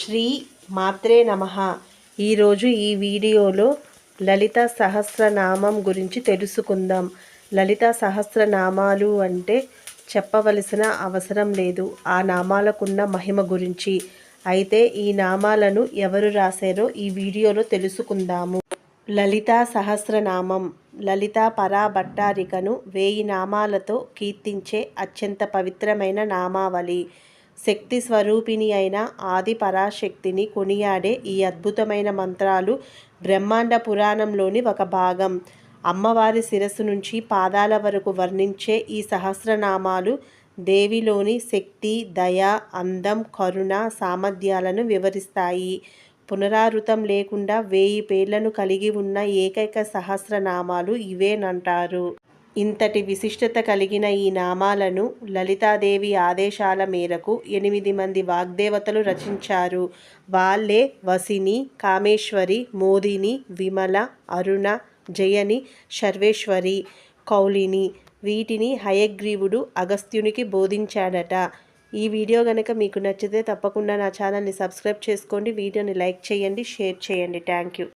శ్రీ మాత్రే నమ. ఈరోజు ఈ వీడియోలో లలిత సహస్రనామం గురించి తెలుసుకుందాం. లలిత సహస్రనామాలు అంటే చెప్పవలసిన అవసరం లేదు. ఆ నామాలకున్న మహిమ గురించి. అయితే ఈ నామాలను ఎవరు రాశారో ఈ వీడియోలో తెలుసుకుందాము. లలితా సహస్రనామం. లలిత పరాభట్టారికను వేయి నామాలతో కీర్తించే అత్యంత పవిత్రమైన నామావళి. శక్తి స్వరూపిణి అయిన ఆది పరాశక్తిని కొనియాడే ఈ అద్భుతమైన మంత్రాలు బ్రహ్మాండ పురాణంలోని ఒక భాగం. అమ్మవారి శిరస్సు నుంచి పాదాల వరకు వర్ణించే ఈ సహస్రనామాలు దేవిలోని శక్తి దయ అందం కరుణ సామర్థ్యాలను వివరిస్తాయి. పునరావృతం లేకుండా వేయి పేర్లను కలిగి ఉన్న ఏకైక సహస్రనామాలు ఇవేనంటారు. ఇంతటి విశిష్టత కలిగిన ఈ నామాలను లలితాదేవి ఆదేశాల మేరకు ఎనిమిది మంది వాగ్దేవతలు రచించారు. వాళ్ళే వసిని కామేశ్వరి మోదిని విమల అరుణ జయని సర్వేశ్వరి కౌలిని వీటిని హయగ్రీవుడు అగస్త్యునికి బోధించాడట. ఈ వీడియో కనుక మీకు నచ్చితే తప్పకుండా నా ఛానల్ని సబ్స్క్రైబ్ చేసుకోండి వీడియోని లైక్ చేయండి షేర్ చేయండి. Thank you.